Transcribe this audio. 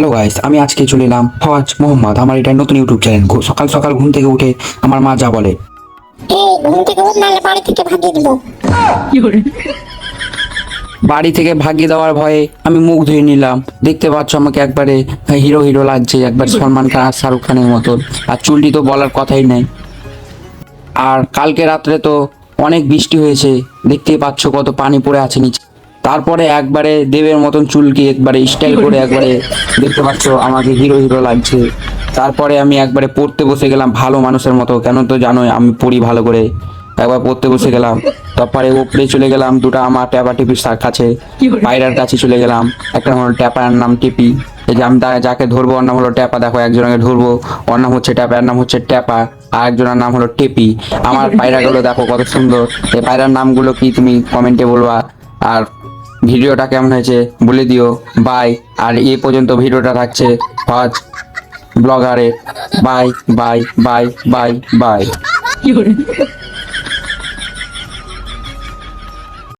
Hello guys আমি আজকে চলে এলাম ফজ মোহাম্মদ আমার এটা নতুন ইউটিউব চ্যানেল সকাল সকাল ঘুম থেকে উঠে আমার মা যা বলে। এই ঘুম থেকে উঠ নাহলে বাড়ি থেকে ভাগিয়ে দিব। বাড়ি থেকে ভাগিয়ে দেওয়ার ভয়ে আমি মুখ ধুয়ে নিলাম। দেখতে পাচ্ছ আমাকে একবারে হিরো হিরো লাগছে একবার সলমান খান আর শাহরুখ খানের মতো। আর চুলটি তো বলার কথাই নেই। আর কালকে রাত্রে তো অনেক বৃষ্টি হয়েছে দেখতেই পাচ্ছ কত পানি পড়ে আছে নিচে। তারপরে একবারে দেবের মতন চুলকে একবারে স্টাইল করে একবারে দেখতে পাচ্ছ আমাকে হিরো হিরো লাগছে। তারপরে আমি একবারে পড়তে বসে গেলাম ভালো মানুষের মতো। কেন তো জানোই আমি পড়ি ভালো করে। একবার পড়তে বসে গেলাম তারপরে ওপরে চলে গেলাম দুটো আমার ট্যাপা টিপির কাছে পায়রার কাছে চলে গেলাম একটা হলো ট্যাপার নাম টিপি। এই যে আমি যাকে ধরবো ওর নাম হলো ট্যাপা। দেখো একজনকে ধরবো ওর নাম হচ্ছে ট্যাপা এর নাম হচ্ছে ট্যাপা আর একজনের নাম হলো টেপি। আমার পায়রাগুলো দেখো কত সুন্দর। এই পায়রার নামগুলো কি তুমি কমেন্টে বলবা? আর ভিডিওটা কেমন হয়েছে বলে দিও। বাই আর এ পর্যন্ত ভিডিওটা থাকছে হজ ব্লগারে। Bye bye bye bye bye